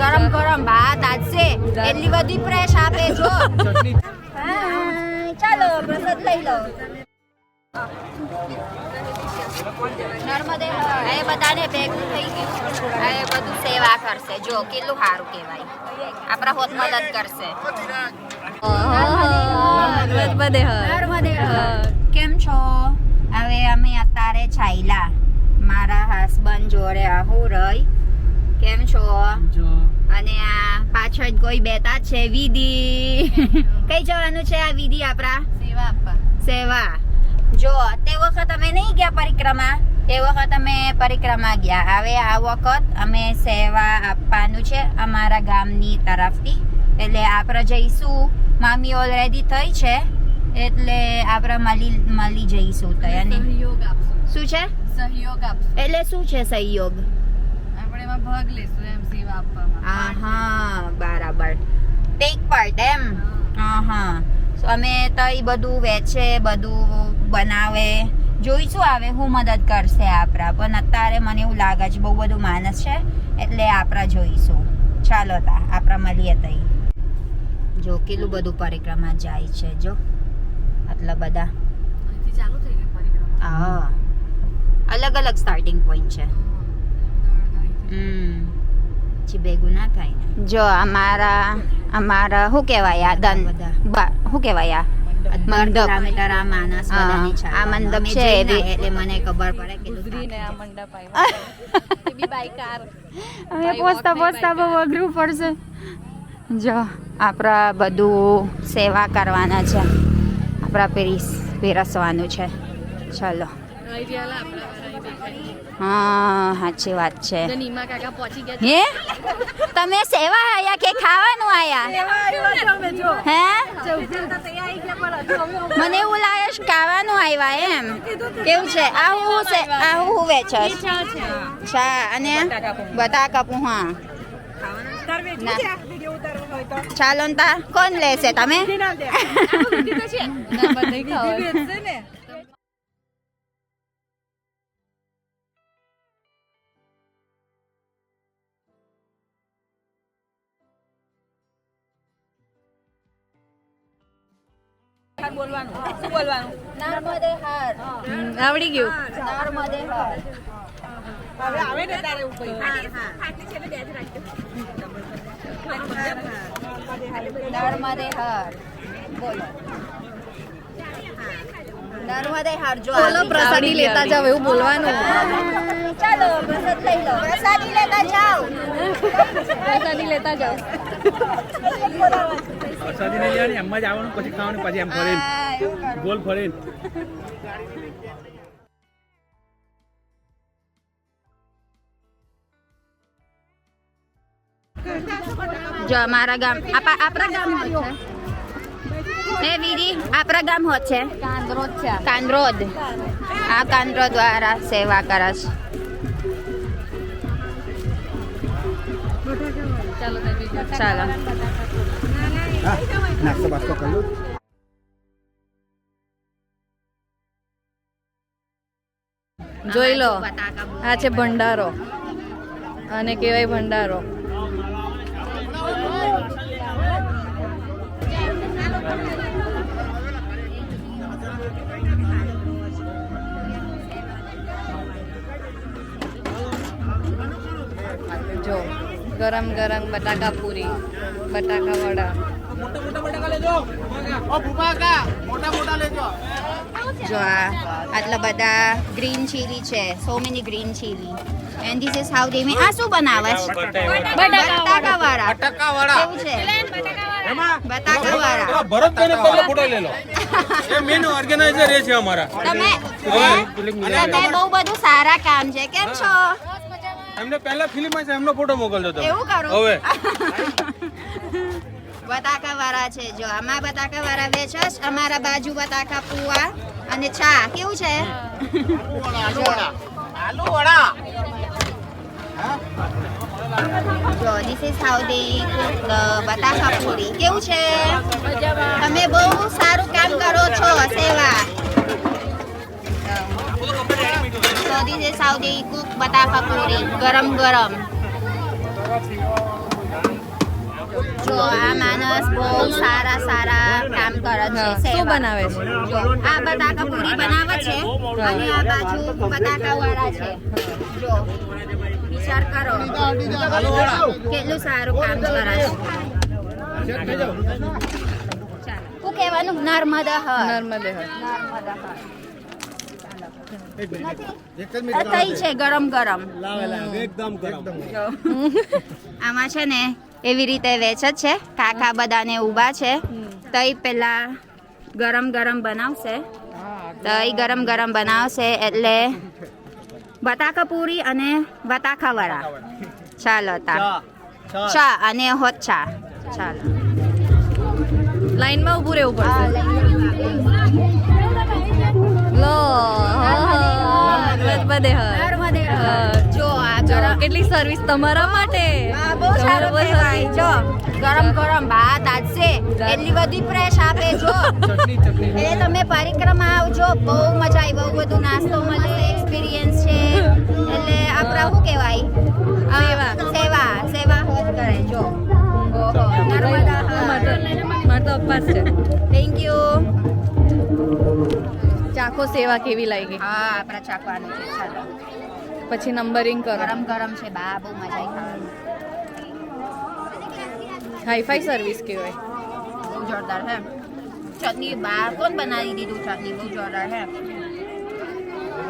ગરમ ગરમ ભાત આજશે એટલી બધી ફ્રેશ આપે છો ચાલો પ્રસાદ લઈ લો. નર્મદે એ બધાને ભેગું થઈ ગયું. એ બધું સેવા કરશે. જો કેટલું સારું કહેવાય. આપણા હોત મદદ કરશે. નર્મદે નર્મદે કેમ છો? હવે અમે અત્યારે છાયલા. મારા હસબન્ડ જોડે આહું રહી. છો? અને આ પાછળ કોઈ બેતા છે વિધિ. કઈ જવાનું છે આ વિધિ આપણા? સેવા આપવા. સેવા. જો તે વખત અમે નહીં ગયા પરિક્રમા. તે વખત અમે પરિક્રમા ગયા. હવે આ વખત અમે સેવા આપવાનું છે અમારા ગામની તરફથી. એટલે આપણે જઈશું. મામી ઓલરેડી થઈ છે. એટલે આપણે મળી મળી જઈશું તો અને સહયોગ આપશું. શું છે? સહયોગ આપશું. એટલે શું છે સહયોગ? એમાં ભાગ લેશું એમ સેવા આપવામાં. હા બરાબર. ટેક પાર્ટ એમ? હા. So, અમે તો એ બધું વેચે બધું બનાવે. જોઈશું આવે હું મદદ કરશે આપણા પણ અત્યારે મને એવું લાગે છે બહુ બધું માણસ છે એટલે આપણા જોઈશું. ચાલો તા આપણા મળીએ તઈ. જો કેટલું બધું પરિક્રમા જાય છે જો. આટલા બધા. હા. અલગ અલગ સ્ટાર્ટિંગ પોઈન્ટ છે પછી ભેગું ના થાય ને. જો અમારા અમારા શું કહેવાય આ દન બા- શું કહેવાય આ? મંડપ. આ માણસ છે આ મંડપ છે એટલે મને ખબર પડે કે ગુજરીને આ મંડપ આવ્યો. બાય કાર હવે પોસ્તા પોસ્તા બહુ અઘરું પડશે. જો આપણા બધું સેવા કરવાના છે. આપણા પીરીસ પીરસવાનું છે. ચલો. આપણા હા સાચી વાત છે. નીમા કાકા પહોંચી ગયા હે? તમે સેવા આયા કે ખાવાનું આયા? હે? મને એવું લાગે છે ખાવાનું આવ્યા એમ. કેવું છે. આવું છે આવું હું વેચસ? ચા અને બટાકા પૂહા હા. ચાલો તા કોણ લેશે તમે? ના બધા ખાવા નર્મદે હર આવડી ગયું. નર્મદે હર નર્મદે હર બોલો. નર્મદે હર જો બોલો પ્રસાદી લેતા જાવ એવું બોલવાનું. ચાલો પ્રસાદ લઈ લો. પ્રસાદી લેતા જાવ પ્રસાદી લેતા જાવ પ્રસાદી નહીં લેવાની એમ જ આવવાનું પછી ખાવાનું પછી એમ ફરીને. ગોલ ફરીને. જો અમારા ગામ આપણા ગામ હોત છે. હે વીરી આપણા ગામ હોત છે. કાંદરો છે. આ. કાંદરોદ. આ કાંદરોદ દ્વારા સેવા કરે જોઈ લો. આ છે ભંડારો. અને કહેવાય ભંડારો. જો ગરમ ગરમ બટાકા પૂરી બટાકા વડા. જો આ આટલા બધા ગ્રીન ચીલી છે so many green chilli and this is how they make આ શું બનાવે છે? બટાકા વાળા કેવું છે? બટાકા વાળા ભરતભાઈને પહેલો ફોટો લઈ લો એ મેન ઓર્ગેનાઇઝર એ છે અમારા. તમે તમે બહુ બધું સારા કામ છે. કેમ છો? એમને પહેલા ફિલ્મમાં છે એમનો ફોટો મોકલજો તમે. એવું કરો? હવે. બટાકા વાળા છે જો આમાં બટાકા વાળા વેચસ અમારા બાજુ બટાકા પુવા અને ચા. કેવું છે? જો. This is how they cook બટાકા પૂરી. કેવું છે? How they cook bataka puri, ગરમ ગરમ. જો આ માણસ બહુ સારા સારા કામ કરે છે શું બનાવે છે? આ બટાકા પૂરી બનાવે છે અને આ બાજુ બટાકા વાળા છે. જો વિચાર કરો કેટલું સારું કામ કરે છે. શું કહેવાનું? નર્મદા નર્મદે નર્મદા કઈ છે ગરમ ગરમ. એકદમ ગરમ. આમાં છે ને એવી રીતે વેચ જ છે. કાકા બધાને ઊભા છે. તઈ પેલા ગરમ ગરમ બનાવશે. તઈ ગરમ ગરમ બનાવશે એટલે બટાકા પૂરી અને બટાકા વડા ચાલો તા. ચા અને હોત ચા. ચાલો. લાઈનમાં ઊભું રહેવું પડશે. લો નર્મદે હર નર્મદે હર. જો આ ગરમ કેટલી સર્વિસ તમારા માટે. બહુ સારું કહેવાય. જો ગરમ ગરમ ભાત આજશે એટલી બધી ફ્રેશ આપે જો. ચટણી ચટણી. તમે પરિક્રમા આવજો. બહુ મજા આવી બહુ બધું નાસ્તો મળે એક્સપિરિયન્સ છે. એટલે આપણા શું કહેવાય? સેવા. સેવા સેવા હોત કરે જો. ઓહો નર્મદા મારે તો- મારે તો અપાસ છે. થેન્ક યુ ચાખો સેવા કેવી લાગી? હા આપણા ચાખવાનું છે ચાલો. પછી નંબરિંગ કરો. ગરમ ગરમ છે બા બહુ મજા આવી ખાવાની. હાઈફાઈ સર્વિસ કહેવાય. બહુ જોરદાર હે ચટની બા કોણ બનાવી દીધું ચટની બહુ જોરદાર હે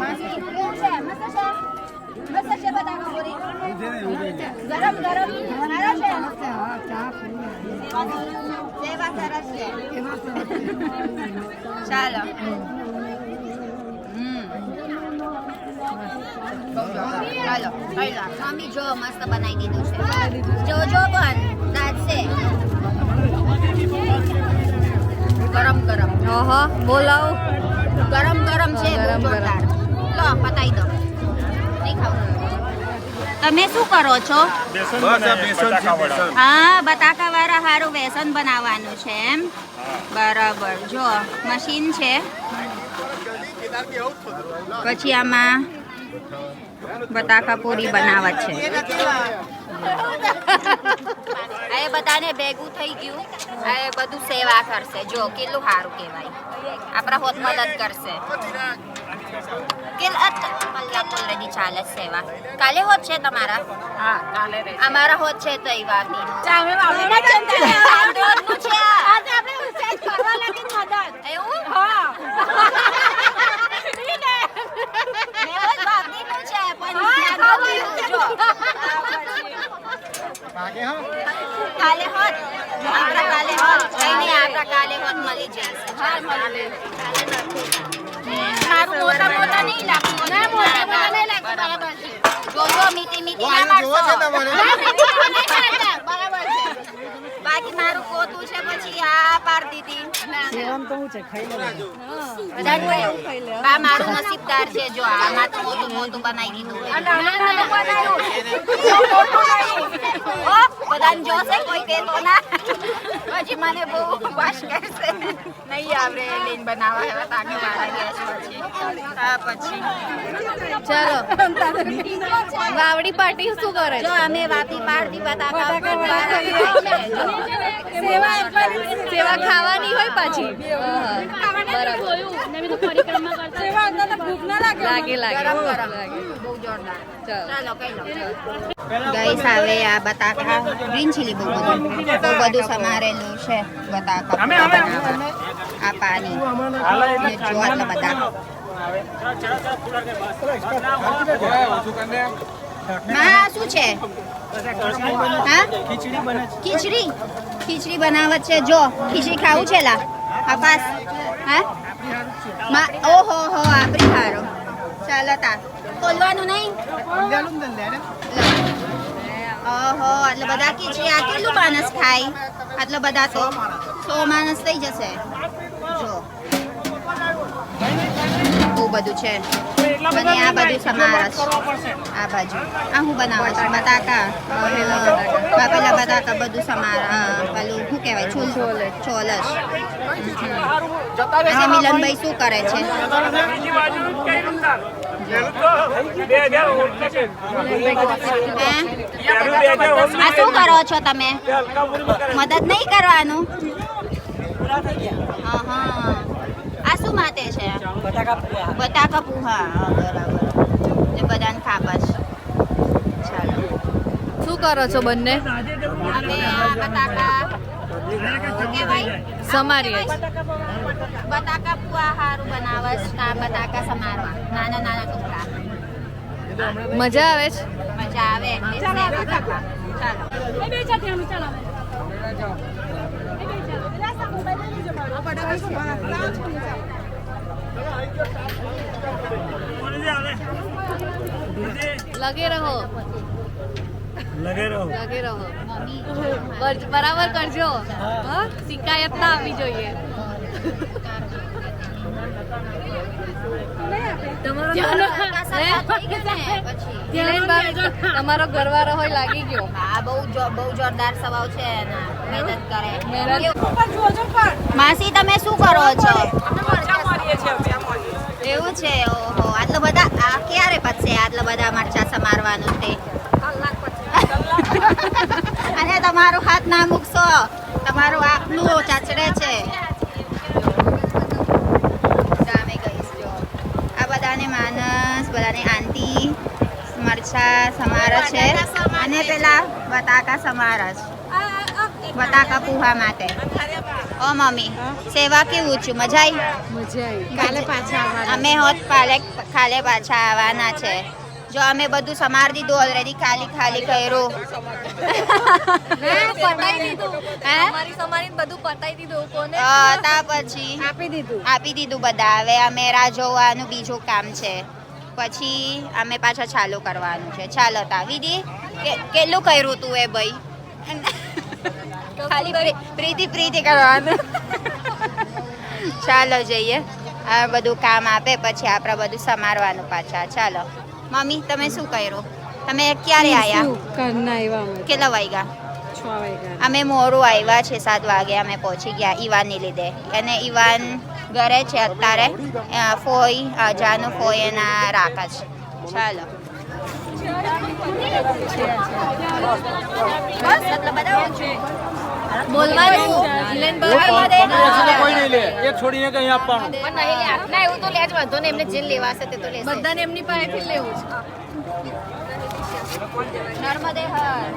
માસી કેવું છે મસ્ત છે મસ્ત છે. બટાકા પૂરી. ગરમ ગરમ. સારો છે. સેવા સરસ છે. ચાલો હમ બહુ જોરદાર. ચાલો લો મમ્મી જો મસ્ત બનાવી દીધું છે. જોજો પણ દાદશે ગરમ ગરમ. ઓહો બોલાવો. ગરમ ગરમ છે ગરમ જોરદાર. લો પતાઈ દો. તમે શું કરો છો? હા બટાકા વાળા. સારું બેસન બનાવવાનું છે એમ. બરાબર. જો મશીન છે. પછી આમાં બટાકા પૂરી બનાવે છે. આ એ બધાને ભેગું થઈ ગયું. આ એ બધું સેવા કરશે. જો કેટલું સારું કહેવાય. આપણા હોત મદદ કરશે. કેલ ચાલે સેવા? કાલે હોત છે તમારા? હા કાલે અમારા હોત છે તો એ વાતની ચામે વાવડી રોજનું છે આ. આજે આપણે ઉસેજ કરવા લાગી મદદ એવું હા મેં હોત વાતનીનું છે પણ ધ્યાન નહોતું. જો. કાલે હોત આપણા કાલે હોત કઈ નહીં આપણા કાલે હોત મળી જશે હા મળી મારું મોટા મોટા નહીં લાગતું ના મોટા મોટા નહીં લાગતું બરાબર છે. જોજો મીઠી મીઠી ના મારશો ના, મીઠી તો નહીં ખાતા. બરાબર છે. બાકી મારું પોતું છે પછી આ પાર દીધી. બા મારું નસીબદાર છે જો આમાં તો મોટું મોટું બનાવી દીધું આ બનાવ્યું. ઓ બધાને જોશે કોઈ દેતો ના. પછી મને બહુ વાશ કરશે નહીં આવડે લઈને બનાવવા હવે તાકે વાળા ગેસ પછી. હા પછી. ચાલો. વાવડી પાર્ટી શું કરે? જો અમે વાપી પાડતી બતાકા સેવા સેવા ખાવાની હોય પાછી. આહા. બરાબર. સેવા અંદર તો ભૂખ ના લાગે લાગે લાગે. ગરમ ગરમ. લાગે. બહુ જોરદાર. ચાલો. ચાલો કઈ લો ગઈસ હવે આ બટાકા ગ્રીન ચીલી બહુ બધું. બહુ બધું સમારેલું છે બટાકા. બનાવવા આ પાણી. જો આટલા બધા માં શું છે? હા? ખીચડી ખીચડી? બનાવત છે. જો ખીચડી ખાવું છે લા. હપાસ હા? ઓહો, હો આપરી હારો ચાલો તા ખોલવાનું નહીં? ઓહો એટલે બધા ખીચડી આ કેટલું માણસ ખાય? આટલા બધા તો સો માણસ થઈ જશે. જો. બહુ બધું છે. અને આ બધું સમારસ આ બાજુ. આ હું બનાવું છું બટાકા આ પેલા બટાકા બધું સમાર પેલું શું કહેવાય છોલ છોલસ અને મિલનભાઈ શું કરે છે? હે? આ શું કરો છો તમે? મદદ નહીં કરવાનું? હા હા આ શું માટે છે? બટાકા પૂહા બરાબર. એ બધાને ખાવા છે ચાલો. શું કરો છો બંને? અમે આ બટાકા? સમારીએ. બટાકા પૂવા હારું બનાવે છે આ બટાકા સમારવા. નાના નાના ટુકડા. મજા આવે છે? મજા આવે. ચાલો ચાલો. ચાલો. લગે રહો. લગે રહો. લગે રહો. બરાબર કરજો. સિક્કા શિકાયત ના આવવી જોઈએ. તમારો પછી ઘરવાળો હોય લાગી ગયો. હા બહુ બહુ જોરદાર સ્વભાવ છે મહેનત કરે. માસી તમે શું કરો છો? એવું છે? ઓહો આટલા બધા આ ક્યારે પતશે આટલા બધા મરચા સમારવાનું તે? અને તમારો હાથ ના મૂકશો. તમારું આપનું ચાચડે છે સામે ગઈશ જો આ બધાને માનસ બધાને આંટી મરચા સમારે છે અને પેલા બટાકા સમારે છે બટાકા પૂહા માટે. ઓ મમ્મી સેવા કેવું છું? મજા આવી મજા આવી કાલે પાછા અમે હોત પાલે કાલે પાછા આવવાના છે. જો અમે બધું સમાર દીધું ઓલરેડી ખાલી ખાલી કર્યું. પછી આપી દીધું. આપી દીધું બધા. હવે અમે રાહ જોવાનું બીજું કામ છે. પછી અમે પાછા ચાલુ કરવાનું છે. ચાલો તા વિધિ? કેટલું કર્યું તું એ ભાઈ? ખાલી પ્રી- પ્રીતિ પ્રીતિ કરવાનું. ચાલો જઈએ. આ બધું કામ આપે પછી આપણે બધું સમારવાનું પાછા. ચાલો. મમ્મી તમે શું કર્યું? તમે ક્યારે આવ્યા કેટલા વાગ્યા? અમે મોરું આવ્યા છે સાત વાગે. અમે પહોંચી ગયા ઈવાનની લીધે. અને ઈવાન ઘરે છે અત્યારે. ફોઈ જાનું ફોઈ એના રાખા છે. ચાલો. બધાને એમની પાસેથી લેવું છે. નર્મદે હર.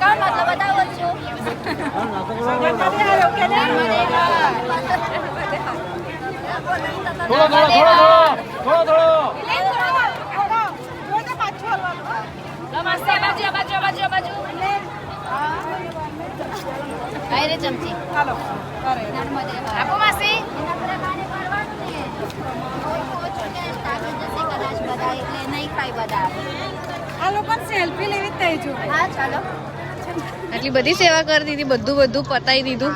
કામ એટલે બધા ઓછું. નર્મદે હર. થોડો થોડો. થોડો થોડો. નમસ્તે બાજુ બાજુ બાજુ. બાજુ આઈ રે ચમચી? હર. આપો માસી. બધા આટલી સેવા કરી દીધી બધું બધું પતાવી દીધું.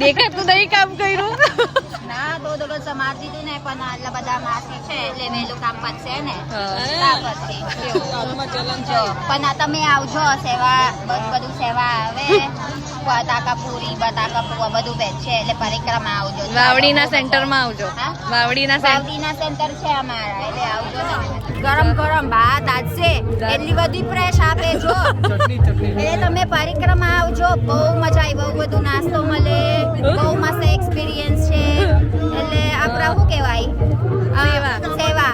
દેખાતું નહીં કામ કર્યું. ના બહુ દોડો સમાર દીધું ને પણ આટલા બધા માસી છે એટલે વહેલું કામ પતશે ને. તા પણ તમે આવજો સેવા બધું બધું સેવા આવે. બટાકા પૂરી બટાકા પૂવા બધું વેચે એટલે પરિક્રમા આવજો. વાવડીના સેન્ટરમાં આવજો. હા? વાવડીના સેન્ટર છે અમારા એટલે આવજો ગરમ ગરમ ભાત આજે. એટલી બધી ફ્રેશ આપે જો. ચટણી ચટણી. એટલે તમે પરિક્રમા આવજો. બહુ મજા આવી બહુ બધું નાસ્તો મળે. બહુ મસ્ત એક્સપિરિયન્સ છે. એટલે આપણે શું કહેવાય? સેવા.